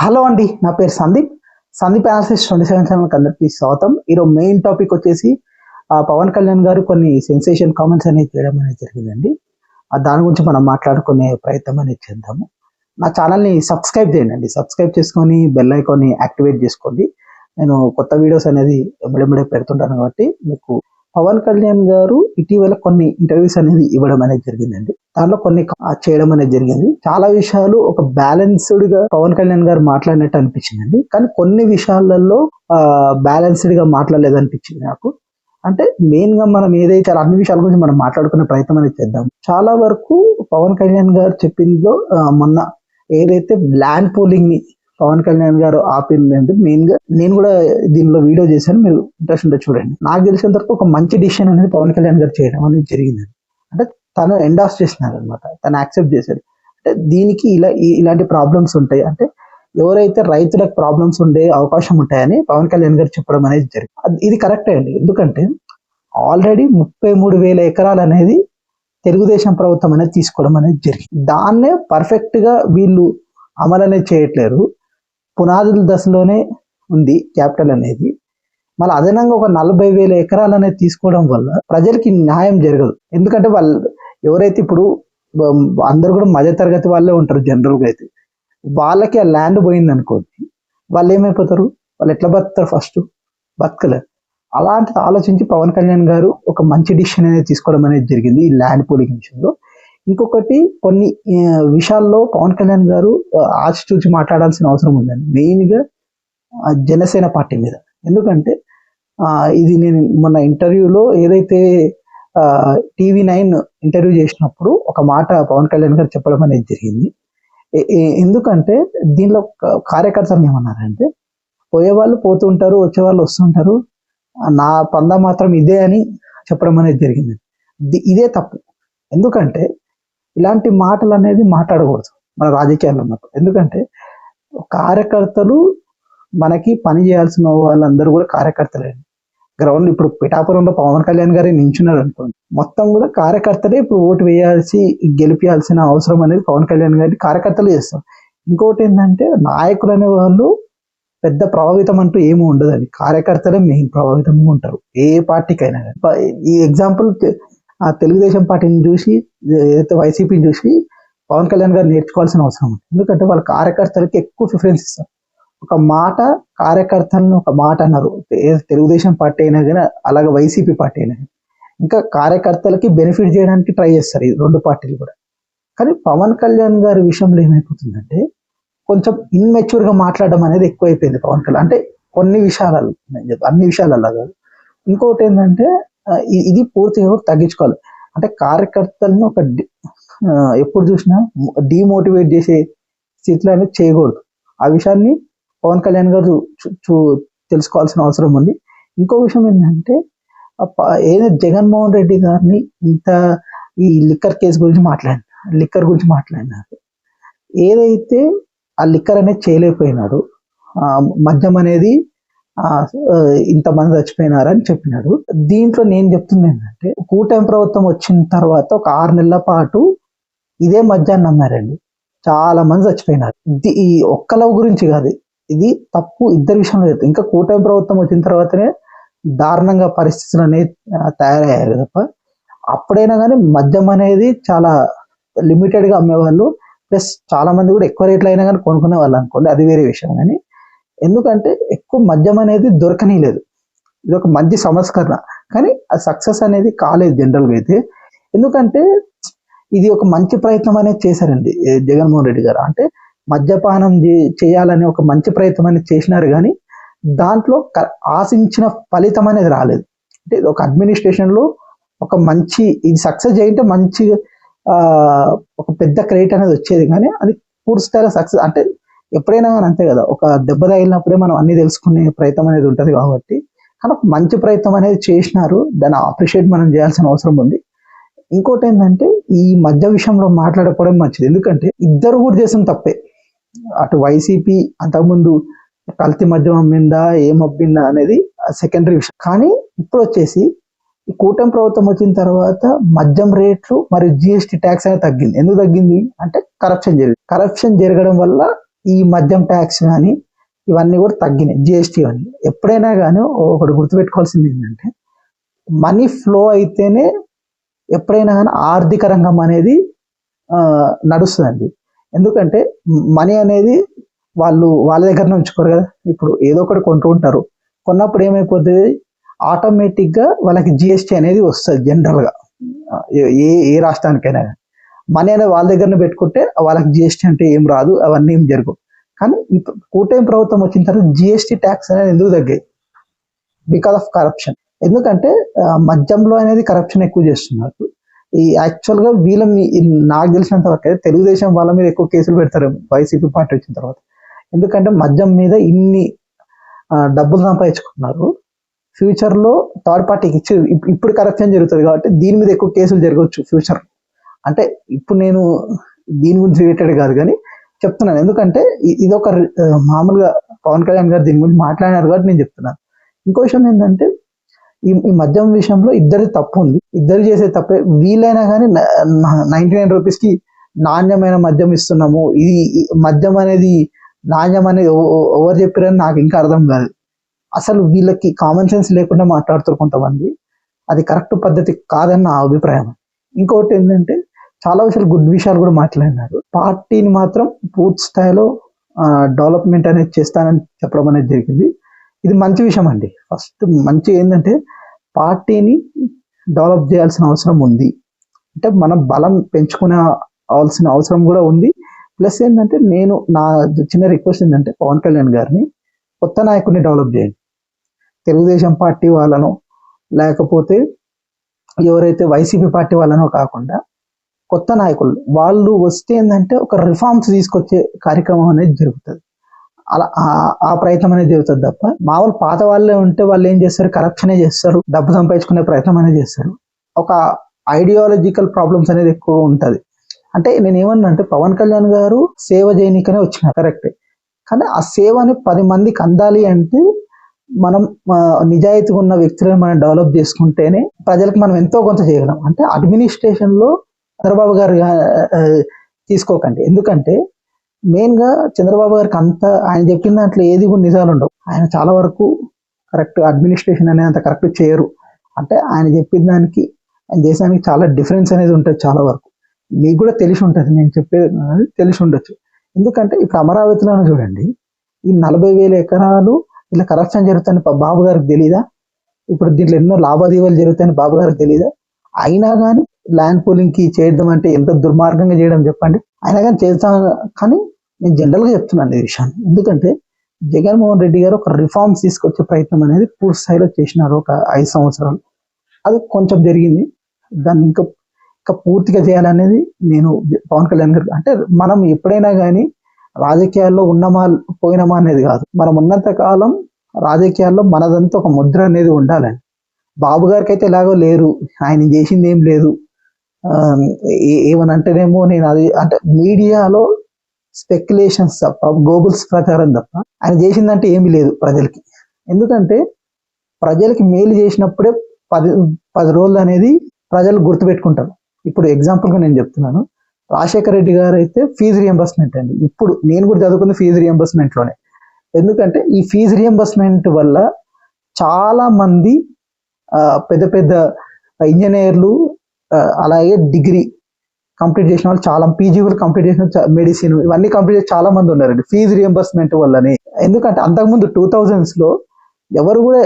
Hello అండి నా పేరు Sandeep. Sandeep analysis twenty seven ఛానల్కి అందరికీ స్వాగతం. ఈరోజు మెయిన్ టాపిక్ వచ్చేసి ఆ, పవన్ కళ్యాణ్ గారు కొన్ని సెన్సేషన్ కామెంట్స్ అనేది చేయడం అనేది జరిగిందండి. దాని గురించి మనం మాట్లాడుకునే ప్రయత్నం అనేది చేద్దాము. నా ఛానల్ని సబ్స్క్రైబ్ చేయండి. సబ్స్క్రైబ్ చేసుకొని బెల్ ఐకాన్ని యాక్టివేట్ చేసుకోండి. నేను కొత్త వీడియోస్ అనేది ఎమ్మడెమ్మడే పెడుతుంటాను కాబట్టి మీకు పవన్ కళ్యాణ్ గారు ఇటీవల కొన్ని ఇంటర్వ్యూస్ అనేది ఇవ్వడం అనేది జరిగిందండి. దాంట్లో కొన్ని చేయడం అనేది జరిగింది. చాలా విషయాలు ఒక బ్యాలెన్స్డ్గా పవన్ కళ్యాణ్ గారు మాట్లాడినట్టు అనిపించిందండి. కానీ కొన్ని విషయాలలో బ్యాలెన్స్డ్గా మాట్లాడలేదు అనిపించింది నాకు. అంటే మెయిన్గా మనం ఏదైతే అన్ని విషయాల గురించి మనం మాట్లాడుకునే ప్రయత్నం అనేది చేద్దాం. చాలా వరకు పవన్ కళ్యాణ్ గారు చెప్పిందో మొన్న ఏదైతే ల్యాండ్ పోలింగ్ని పవన్ కళ్యాణ్ గారు ఆపిందంటే మెయిన్గా నేను కూడా దీనిలో వీడియో చేశాను. మీరు ఇంట్రెస్ట్ ఉంటే చూడండి. నాకు తెలిసినంత వరకు ఒక మంచి డిసిషన్ అనేది పవన్ కళ్యాణ్ గారు చేయడం అనేది జరిగింది తను ఎండాస్ చేసినారు అనమాట తను యాక్సెప్ట్ చేశాడు. అంటే దీనికి ఇలా ఇలాంటి ప్రాబ్లమ్స్ ఉంటాయి. అంటే ఎవరైతే రైతులకు ప్రాబ్లమ్స్ ఉండే అవకాశం ఉంటాయని పవన్ కళ్యాణ్ గారు చెప్పడం అనేది జరిగింది. అది- ఇది కరెక్టే అండి. ఎందుకంటే ఆల్రెడీ ముప్పై మూడు వేల ఎకరాలు అనేది తెలుగుదేశం ప్రభుత్వం అనేది తీసుకోవడం అనేది జరిగింది. దాన్నే పర్ఫెక్ట్గా వీళ్ళు అమలు అనేది చేయట్లేరు. పునాదుల దశలోనే ఉంది క్యాపిటల్ అనేది. మళ్ళీ అదనంగా ఒక నలభై వేల ఎకరాలు అనేది తీసుకోవడం వల్ల ప్రజలకి న్యాయం జరగదు. ఎందుకంటే వాళ్ళు ఎవరైతే ఇప్పుడు అందరు కూడా మధ్య తరగతి వాళ్ళే ఉంటారు జనరల్గా అయితే. వాళ్ళకి ఆ ల్యాండ్ పోయింది అనుకోండి వాళ్ళు ఏమైపోతారు? వాళ్ళు ఎట్లా బతుకుతారు ఫస్ట్? బతకలేరు అలాంటిది ఆలోచించి పవన్ కళ్యాణ్ గారు ఒక మంచి డిసిషన్ అనేది తీసుకోవడం అనేది జరిగింది ఈ ల్యాండ్ పోలింగ్ విషయంలో ఇంకొకటి కొన్ని విషయాల్లో పవన్ కళ్యాణ్ గారు ఆచితూచి మాట్లాడాల్సిన అవసరం ఉందండి. మెయిన్గా జనసేన పార్టీ మీద. ఎందుకంటే ఇది నేను మన ఇంటర్వ్యూలో ఏదైతే టీవీ నైన్ ఇంటర్వ్యూ చేసినప్పుడు ఒక మాట పవన్ కళ్యాణ్ గారు చెప్పడం అనేది జరిగింది. ఎందుకంటే దీనిలో కార్యకర్తలు ఏమన్నారంటే పోయేవాళ్ళు పోతుంటారు వచ్చేవాళ్ళు వస్తుంటారు. నా పంద మాత్రం ఇదే అని చెప్పడం అనేది జరిగింది. ఇదే తప్పు. ఎందుకంటే ఇలాంటి మాటలు అనేది మాట్లాడకూడదు మన రాజకీయాల్లో ఉన్నప్పుడు. ఎందుకంటే కార్యకర్తలు మనకి పని చేయాల్సిన వాళ్ళందరూ కూడా కార్యకర్తలే. గ్రౌండ్ ఇప్పుడు పిఠాపురంలో పవన్ కళ్యాణ్ గారే నించున్నారు అనుకోండి. మొత్తం కూడా కార్యకర్తలే ఇప్పుడు ఓటు వేయాల్సి గెలిపించాల్సిన అవసరం అనేది పవన్ కళ్యాణ్ గారిని కార్యకర్తలు చేస్తారు. ఇంకోటి ఏంటంటే నాయకులు అనే వాళ్ళు పెద్ద ప్రభావితం అంటూ ఏమి ఉండదండి కార్యకర్తలే మెయిన్ ప్రభావితంగా ఉంటారు. ఏ పార్టీకైనా కానీ. ఈ ఎగ్జాంపుల్ ఆ తెలుగుదేశం పార్టీని చూసి ఏదైతే వైసీపీని చూసి పవన్ కళ్యాణ్ గారు నేర్చుకోవాల్సిన అవసరం ఉంది. ఎందుకంటే వాళ్ళ కార్యకర్తలకి ఎక్కువ ప్రిఫరెన్స్ ఇస్తారు. ఒక మాట కార్యకర్తలను ఒక మాట అన్నారు. తెలుగుదేశం పార్టీ అయినా కానీ అలాగే వైసీపీ పార్టీ అయినా కానీ. ఇంకా కార్యకర్తలకి బెనిఫిట్ చేయడానికి ట్రై చేస్తారు ఈ రెండు పార్టీలు కూడా. కానీ పవన్ కళ్యాణ్ గారి విషయంలో ఏమైపోతుందంటే కొంచెం ఇన్మెచ్యూర్గా మాట్లాడడం అనేది ఎక్కువైపోయింది పవన్ కళ్యాణ్. అంటే కొన్ని విషయాలలో నేను అన్ని విషయాలలో కాదు. ఇంకోటి ఏంటంటే ఇది పూర్తిగా కూడా తగ్గించుకోవాలి. అంటే కార్యకర్తలను ఒక ఎప్పుడు చూసినా డిమోటివేట్ చేసే స్థితిలో అనేది చేయకూడదు. ఆ విషయాన్ని పవన్ కళ్యాణ్ గారు చూ- చూ- తెలుసుకోవాల్సిన అవసరం ఉంది. ఇంకో విషయం ఏంటంటే ఏదో జగన్మోహన్ రెడ్డి గారిని ఇంత ఈ లిక్కర్ కేసు గురించి మాట్లాడిన లిక్కర్ గురించి మాట్లాడినారు. ఏదైతే ఆ లిక్కర్ అనేది చేయలేకపోయినాడు మద్యం అనేది ఆ, ఆ, ఇంతమంది చచ్చిపోయినారని చెప్పినాడు. దీంట్లో నేను చెప్తుంది ఏంటంటే కూటమి ప్రభుత్వం వచ్చిన తర్వాత ఒక ఆరు నెలల పాటు ఇదే మద్యాన్ని నమ్మారండి చాలా మంది చచ్చిపోయినారు. ఇది ఈ ఒక్కల గురించి కాదు ఇది తప్పు ఇద్దరి విషయంలో లేదు ఇంకా కూటమి ప్రభుత్వం వచ్చిన తర్వాతనే దారుణంగా పరిస్థితులు అనేది తయారయ్యారు తప్ప అప్పుడైనా కానీ మద్యం అనేది చాలా లిమిటెడ్గా అమ్మేవాళ్ళు ప్లస్ చాలా మంది కూడా ఎక్కువ రేట్లు అయినా కానీ కొనుక్కునే వాళ్ళు అనుకోండి అది వేరే విషయం. కానీ ఎందుకంటే ఎక్కువ మద్యం అనేది దొరకనీలేదు. ఇది ఒక మంచి సంస్కరణ. కానీ ఆ సక్సెస్ అనేది కాలేదు జనరల్గా అయితే. ఎందుకంటే ఇది ఒక మంచి ప్రయత్నం అనేది చేశారండి జగన్మోహన్ రెడ్డి గారు. అంటే మద్యపానం చే- చేయాలని ఒక మంచి ప్రయత్నం అనేది చేసినారు కానీ దాంట్లో క- ఆశించిన ఫలితం అనేది రాలేదు. అంటే ఒక అడ్మినిస్ట్రేషన్లో ఒక మంచి ఇది సక్సెస్ చేయంటే మంచి ఒక పెద్ద క్రెడిట్ అనేది వచ్చేది కానీ అది పూర్తి స్థాయిలో సక్సెస్ అంటే ఎప్పుడైనా కానీ అంతే కదా ఒక దెబ్బ తగిలినప్పుడే మనం అన్ని తెలుసుకునే ప్రయత్నం అనేది ఉంటుంది కాబట్టి. కానీ ఒక మంచి ప్రయత్నం అనేది చేసినారు దాన్ని అప్రిషియేట్ మనం చేయాల్సిన అవసరం ఉంది. ఇంకోటి ఏంటంటే ఈ మధ్య విషయంలో మాట్లాడకపోవడం మంచిది. ఎందుకంటే ఇద్దరు కూడా చేసిన తప్పే. అటు వైసీపీ అంతకుముందు కల్తీ మద్యం అమ్మిందా ఏం అమ్మిందా అనేది సెకండరీ విషయం. కానీ ఇప్పుడు వచ్చేసి ఈ కూటమి ప్రభుత్వం వచ్చిన తర్వాత మద్యం రేట్లు మరియు జిఎస్టీ ట్యాక్స్ అనేది తగ్గింది. ఎందుకు తగ్గింది? అంటే కరప్షన్ జరిగింది. కరప్షన్ జరగడం వల్ల ఈ మద్యం ట్యాక్స్ కానీ ఇవన్నీ కూడా తగ్గినాయి. జిఎస్టీ అని ఎప్పుడైనా కానీ ఒకటి గుర్తుపెట్టుకోవాల్సింది ఏంటంటే మనీ ఫ్లో అయితేనే ఎప్పుడైనా కానీ ఆర్థిక రంగం అనేది నడుస్తుందండి. ఎందుకంటే మనీ అనేది వాళ్ళు వాళ్ళ దగ్గరనే ఉంచుకోరు కదా. ఇప్పుడు ఏదో ఒకటి కొంటూ ఉంటారు. కొన్నప్పుడు ఏమైపోతుంది? ఆటోమేటిక్గా వాళ్ళకి జిఎస్టీ అనేది వస్తుంది జనరల్గా ఏ ఏ రాష్ట్రానికైనా మనీ అనేది వాళ్ళ దగ్గరనే పెట్టుకుంటే వాళ్ళకి జిఎస్టీ అంటే ఏం రాదు అవన్నీ ఏం జరగవు. కానీ కూటమి ప్రభుత్వం వచ్చిన తర్వాత జిఎస్టీ ట్యాక్స్ అనేది ఎందుకు తగ్గాయి? బికాస్ ఆఫ్ కరప్షన్ ఎందుకంటే మద్యంలో అనేది కరప్షన్ ఎక్కువ చేస్తున్నారు. ఈ యాక్చువల్గా వీళ్ళ నాకు తెలిసినంత వరకు అయితే తెలుగుదేశం వాళ్ళ మీద ఎక్కువ కేసులు పెడతారు వైసీపీ పార్టీ వచ్చిన తర్వాత. ఎందుకంటే మద్యం మీద ఇన్ని డబ్బులు సంపాదించుకున్నారు. ఫ్యూచర్లో థర్డ్ పార్టీకి ఇచ్చి ఇప్పుడు కరప్షన్ జరుగుతుంది కాబట్టి దీని మీద ఎక్కువ కేసులు జరగవచ్చు ఫ్యూచర్ అంటే ఇప్పుడు నేను దీని గురించి రిలేటెడ్ కాదు కానీ చెప్తున్నాను. ఎందుకంటే ఇది ఒక మామూలుగా పవన్ కళ్యాణ్ గారు దీని గురించి మాట్లాడినారు కాబట్టి నేను చెప్తున్నాను. ఇంకో విషయం ఏంటంటే ఈ ఈ మద్యం విషయంలో ఇద్దరి తప్పు ఉంది. ఇద్దరు చేసే తప్పే. వీలైనా కానీ నైన్టీ నైన్ రూపీస్కి నాణ్యమైన మద్యం ఇస్తున్నాము. ఇది మద్యం అనేది నాణ్యం అనేది ఎవరు చెప్పారని నాకు ఇంకా అర్థం కాదు. అసలు వీళ్ళకి కామన్ సెన్స్ లేకుండా మాట్లాడుతారు కొంతమంది. అది కరెక్ట్ పద్ధతి కాదని నా అభిప్రాయం. ఇంకొకటి ఏంటంటే చాలా విషయాలు గుడ్ విషయాలు కూడా మాట్లాడినారు. పార్టీని మాత్రం పూర్తి స్థాయిలో డెవలప్మెంట్ అనేది చేస్తానని చెప్పడం అనేది జరిగింది. ఇది మంచి విషయం అండి ఫస్ట్ మంచి ఏంటంటే పార్టీని డెవలప్ చేయాల్సిన అవసరం ఉంది. అంటే మనం బలం పెంచుకునే అవలసిన అవసరం కూడా ఉంది. ప్లస్ ఏంటంటే నేను నా చిన్న రిక్వెస్ట్ ఏంటంటే పవన్ కళ్యాణ్ గారిని కొత్త నాయకుడిని డెవలప్ చేయండి. తెలుగుదేశం పార్టీ వాళ్ళను లేకపోతే ఎవరైతే వైసీపీ పార్టీ వాళ్ళనో కాకుండా కొత్త నాయకులు వాళ్ళు వస్తే ఏంటంటే ఒక రిఫార్మ్స్ తీసుకొచ్చే కార్యక్రమం అనేది జరుగుతుంది. అలా ఆ- ప్రయత్నం అనేది జరుగుతుంది తప్ప మామూలు పాత వాళ్ళే ఉంటే వాళ్ళు ఏం చేస్తారు? కరప్షనే చేస్తారు. డబ్బు సంపాదించుకునే ప్రయత్నం అనేది చేస్తారు. ఒక ఐడియాలజికల్ ప్రాబ్లమ్స్ అనేది ఎక్కువ ఉంటుంది. అంటే నేను ఏమన్నా అంటే పవన్ కళ్యాణ్ గారు సేవ చేయనీకనే వచ్చిన కరెక్టే కానీ ఆ సేవని పది మందికి అందాలి అంటే మనం నిజాయితీగా ఉన్న వ్యక్తులను మనం డెవలప్ చేసుకుంటేనే ప్రజలకు మనం ఎంతో కొంత చేయగలం. అంటే అడ్మినిస్ట్రేషన్లో చంద్రబాబు గారు తీసుకోకండి. ఎందుకంటే మెయిన్గా చంద్రబాబు గారికి అంత ఆయన చెప్పిన దాంట్లో ఏది కూడా నిజాలు ఉండవు. ఆయన చాలా వరకు కరెక్ట్ అడ్మినిస్ట్రేషన్ అనేది అంత కరెక్ట్ చేయరు. అంటే ఆయన చెప్పిన దానికి ఆయన దేశానికి చాలా డిఫరెన్స్ అనేది ఉంటుంది చాలా వరకు. మీకు కూడా తెలిసి ఉంటుంది నేను చెప్పేది తెలిసి ఉండొచ్చు. ఎందుకంటే ఇప్పుడు అమరావతిలోనే చూడండి ఈ నలభై వేల ఎకరాలు ఇలా కరప్షన్ జరుగుతాయని బాబు గారికి తెలీదా? ఇప్పుడు దీంట్లో ఎన్నో లావాదేవీలు జరుగుతాయని బాబు గారికి తెలీదా? అయినా కానీ ల్యాండ్ పోలింగ్కి చేద్దాం అంటే ఎంత దుర్మార్గంగా చేయడం చెప్పండి. అయినా కానీ చేస్తాం కానీ నేను జనరల్గా చెప్తున్నాను ఈ విషయాన్ని. ఎందుకంటే జగన్మోహన్ రెడ్డి గారు ఒక రిఫార్మ్స్ తీసుకొచ్చే ప్రయత్నం అనేది పూర్తి స్థాయిలో చేసినారు ఒక ఐదు సంవత్సరాలు. అది కొంచెం జరిగింది. దాన్ని ఇంకా ఇంకా పూర్తిగా చేయాలనేది నేను పవన్ కళ్యాణ్ గారు అంటే మనం ఎప్పుడైనా కానీ రాజకీయాల్లో ఉన్నమా పోయినమా అనేది కాదు. మనం ఉన్నంత కాలం రాజకీయాల్లో మనదంతా ఒక ముద్ర అనేది ఉండాలని బాబు గారికి అయితే ఎలాగో లేరు. ఆయన చేసింది ఏం లేదు ఏ- ఏమని అంటేనేమో నేను అది అంటే మీడియాలో స్పెక్యులేషన్స్ తప్ప గోబుల్స్ ప్రచారం తప్ప ఆయన చేసిందంటే ఏమీ లేదు ప్రజలకి. ఎందుకంటే ప్రజలకి మేలు చేసినప్పుడే పది పది రోజులు అనేది ప్రజలు గుర్తుపెట్టుకుంటారు. ఇప్పుడు ఎగ్జాంపుల్గా నేను చెప్తున్నాను. రాజశేఖర రెడ్డి గారు అయితే ఫీజు రియంబర్స్మెంట్ అండి. ఇప్పుడు నేను కూడా చదువుకుంది ఫీజు రియంబర్స్మెంట్లోనే ఎందుకంటే ఈ ఫీజు రియంబర్స్మెంట్ వల్ల చాలా మంది పెద్ద పెద్ద ఇంజనీర్లు అలాగే డిగ్రీ కంప్లీట్ చేసిన వాళ్ళు చాలా పీజీ కూడా కంప్లీట్ చేసిన మెడిసిన్ ఇవన్నీ కంప్లీట్ చేసి చాలా మంది ఉన్నారండి. ఫీజు రియంబర్స్మెంట్ వల్లనే. ఎందుకంటే అంతకుముందు టూ థౌజండ్స్లో ఎవరు కూడా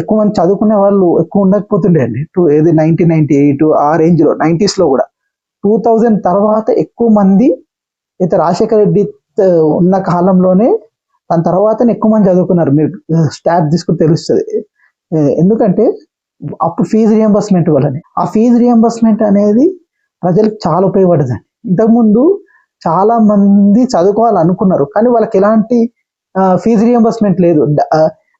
ఎక్కువ మంది చదువుకునే వాళ్ళు ఎక్కువ ఉండకపోతుండే అండి. టూ ఏది నైన్టీన్ నైన్టీ ఎయిట్ ఆ రేంజ్లో నైన్టీస్లో కూడా. టూ థౌజండ్ తర్వాత ఎక్కువ మంది అయితే రాజశేఖర రెడ్డి ఉన్న కాలంలోనే దాని తర్వాత ఎక్కువ మంది చదువుకున్నారు. మీరు స్టాట్ తీసుకుని తెలుస్తుంది. ఎందుకంటే అప్పుడు ఫీజు రియంబర్స్మెంట్ వల్లనే. ఆ ఫీజు రియంబర్స్మెంట్ అనేది ప్రజలకు చాలా ఉపయోగపడదండి ఇంతకుముందు చాలా మంది చదువుకోవాలనుకున్నారు కానీ వాళ్ళకి ఎలాంటి ఫీజు రియంబర్స్మెంట్ లేదు.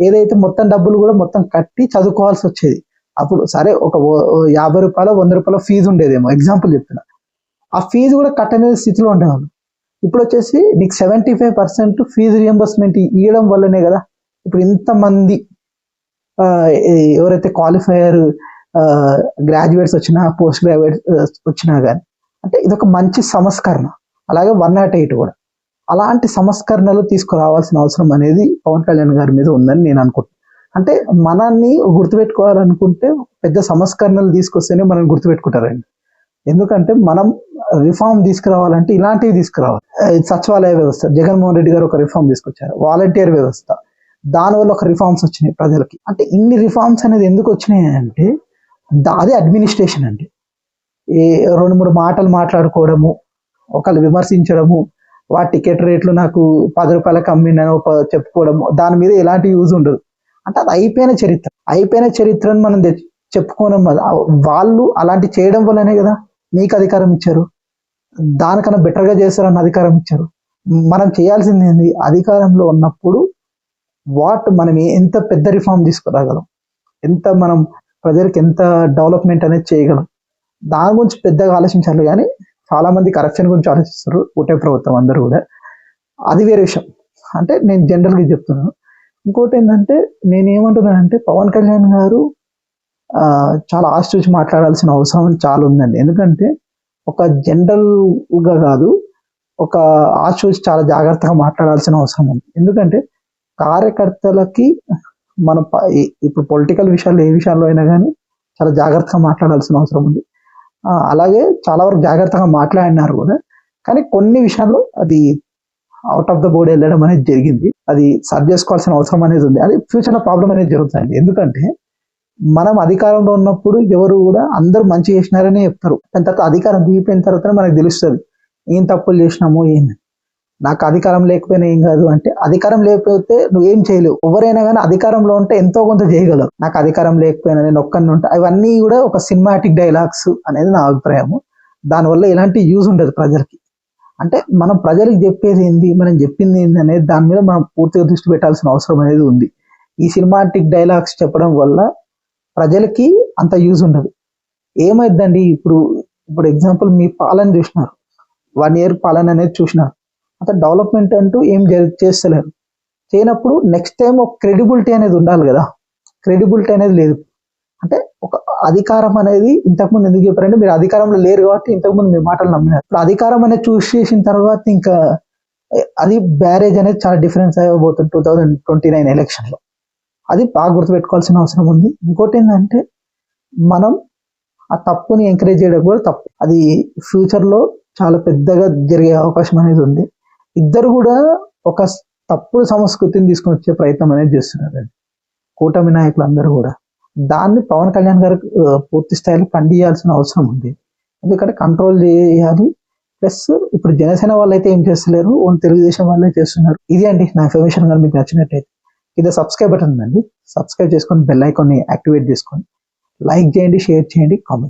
ఏదైతే మొత్తం డబ్బులు కూడా మొత్తం కట్టి చదువుకోవాల్సి వచ్చేది. అప్పుడు సరే ఒక యాభై రూపాయలు వంద రూపాయల ఫీజు ఉండేదేమో. ఎగ్జాంపుల్ చెప్తున్నా. ఆ ఫీజు కూడా కట్టనే స్థితిలో ఉండేవాళ్ళు. ఇప్పుడు వచ్చేసి నీకు seventy five percent fee reimbursement ఇవ్వడం వల్లనే కదా ఇప్పుడు ఇంతమంది ఎవరైతే క్వాలిఫైయర్ గ్రాడ్యుయేట్స్ వచ్చినా పోస్ట్ గ్రాడ్యుయేట్స్ వచ్చినా కానీ అంటే ఇదొక మంచి సంస్కరణ. అలాగే వన్ నాట్ ఎయిట్ కూడా. అలాంటి సంస్కరణలు తీసుకురావాల్సిన అవసరం అనేది పవన్ కళ్యాణ్ గారి మీద ఉందని నేను అనుకుంటున్నాను అంటే మనల్ని గుర్తుపెట్టుకోవాలనుకుంటే పెద్ద సంస్కరణలు తీసుకొస్తేనే మనం గుర్తుపెట్టుకుంటారండి. ఎందుకంటే మనం రిఫార్మ్ తీసుకురావాలంటే ఇలాంటివి తీసుకురావాలి. సచివాలయ వ్యవస్థ జగన్మోహన్ రెడ్డి గారు ఒక రిఫార్మ్ తీసుకొచ్చారు. వాలంటీర్ వ్యవస్థ. దానివల్ల ఒక రిఫార్మ్స్ వచ్చినాయి ప్రజలకి. అంటే ఇన్ని రిఫార్మ్స్ అనేది ఎందుకు వచ్చినాయి అంటే అదే అడ్మినిస్ట్రేషన్ అండి. ఏ రెండు మూడు మాటలు మాట్లాడుకోవడము ఒకళ్ళు విమర్శించడము వాటి టికెట్ రేట్లు నాకు పది రూపాయలకు అమ్మినను చెప్పుకోవడము. దాని మీద ఎలాంటి యూజ్ ఉండదు. అంటే అది అయిపోయిన చరిత్ర. అయిపోయిన చరిత్రను మనం తెచ్చి- చెప్పుకోవడం వల్ల వాళ్ళు అలాంటి చేయడం వల్లనే కదా మీకు అధికారం ఇచ్చారు. దానికన్నా బెటర్గా చేస్తారని అధికారం ఇచ్చారు. మనం చేయాల్సింది ఏంది? అధికారంలో ఉన్నప్పుడు వాట్ మనం ఎంత పెద్ద రిఫార్మ్ తీసుకురాగలం. ఎంత మనం ప్రజలకు ఎంత డెవలప్మెంట్ అనేది చేయగలం. దాని గురించి పెద్దగా ఆలోచించాలి కానీ చాలామంది కరప్షన్ గురించి ఆలోచిస్తారు. ఒకటే ప్రభుత్వం అందరూ కూడా. అది వేరే విషయం. అంటే నేను జనరల్గా చెప్తున్నాను. ఇంకోటి ఏంటంటే నేను ఏమంటున్నానంటే పవన్ కళ్యాణ్ గారు చాలా ఆస్ట్రిచి మాట్లాడాల్సిన అవసరం చాలా ఉందండి. ఎందుకంటే ఒక జనరల్గా కాదు ఒక ఆస్ట్రిచి చాలా జాగ్రత్తగా మాట్లాడాల్సిన అవసరం ఉంది. ఎందుకంటే కార్యకర్తలకి మనం ఇప్పుడు పొలిటికల్ విషయాలు ఏ విషయాల్లో అయినా కానీ చాలా జాగ్రత్తగా మాట్లాడాల్సిన అవసరం ఉంది. అలాగే చాలా వరకు జాగ్రత్తగా మాట్లాడినారు కూడా. కానీ కొన్ని విషయాల్లో అది అవుట్ ఆఫ్ ద బోర్డ్ వెళ్ళడం అనేది జరిగింది. అది సర్వ్ చేసుకోవాల్సిన అవసరం అనేది ఉంది. అది ఫ్యూచర్లో ప్రాబ్లం అనేది జరుగుతుంది ఎందుకంటే మనం అధికారంలో ఉన్నప్పుడు ఎవరు కూడా అందరూ మంచి చేసినారనే చెప్తారు. దాని తర్వాత అధికారం దిగిపోయిన తర్వాత మనకు తెలుస్తుంది. ఏం తప్పులు చేసినామో ఏంది నాకు అధికారం లేకపోయినా ఏం కాదు అంటే అధికారం లేకపోతే నువ్వేం చేయలేవు. ఎవరైనా కానీ అధికారంలో ఉంటే ఎంతో కొంత చేయగలరు నాకు అధికారం లేకపోయినా నేను ఒక్కడిని ఉంటా. అవన్నీ కూడా ఒక సినిమాటిక్ డైలాగ్స్ అనేది నా అభిప్రాయము. దానివల్ల ఎలాంటి యూజ్ ఉండదు ప్రజలకి. అంటే మనం ప్రజలకు చెప్పేది ఏంది మనం చెప్పింది ఏంది అనేది దాని మీద మనం పూర్తిగా దృష్టి పెట్టాల్సిన అవసరం అనేది ఉంది. ఈ సినిమాటిక్ డైలాగ్స్ చెప్పడం వల్ల ప్రజలకి అంత యూజ్ ఉండదు. ఏమైందండి? ఇప్పుడు ఇప్పుడు ఎగ్జాంపుల్ మీ పాలన చూసినారు. వన్ ఇయర్ పాలన అనేది చూసినారు. అంత డెవలప్మెంట్ అంటూ ఏం జరి- చేస్తలేరు. చేయనప్పుడు నెక్స్ట్ టైం ఒక క్రెడిబిలిటీ అనేది ఉండాలి కదా. క్రెడిబిలిటీ అనేది లేదు. అంటే ఒక అధికారం అనేది ఇంతకుముందు ఎందుకు చెప్పారంటే మీరు అధికారంలో లేరు కాబట్టి ఇంతకుముందు మీ మాటలు నమ్మినారు. ఇప్పుడు అధికారం అనేది చూస్ చేసిన తర్వాత ఇంకా అది బ్యారేజ్ అనేది చాలా డిఫరెన్స్ అయిపోతుంది టూ థౌజండ్ ట్వంటీ నైన్ ఎలక్షన్లో అది బాగా గుర్తుపెట్టుకోవాల్సిన అవసరం ఉంది. ఇంకోటి ఏంటంటే మనం ఆ తప్పుని ఎంకరేజ్ చేయడం కూడా తప్పు. అది ఫ్యూచర్లో చాలా పెద్దగా జరిగే అవకాశం అనేది ఉంది. ఇద్దరు కూడా ఒక తప్పుడు సంస్కృతిని తీసుకొని వచ్చే ప్రయత్నం అనేది చేస్తున్నారు. కూటమి నాయకులు అందరూ కూడా. దాన్ని పవన్ కళ్యాణ్ గారు పూర్తి స్థాయిలో పండియాల్సిన అవసరం ఉంది. ఎందుకంటే కంట్రోల్ చేయాలి. ప్లస్ ఇప్పుడు జనసేన వాళ్ళు అయితే ఏం చేస్తలేరు? ఓన్ తెలుగుదేశం వాళ్ళే చేస్తున్నారు. ఇది అండి నా ఇన్ఫర్మేషన్ కానీ మీకు నచ్చినట్టయితే ఇది సబ్స్క్రైబ్ బటన్ ఉందండి. సబ్స్క్రైబ్ చేసుకొని బెల్ ఐకాన్ని యాక్టివేట్ చేసుకొని లైక్ చేయండి షేర్ చేయండి కామెంట్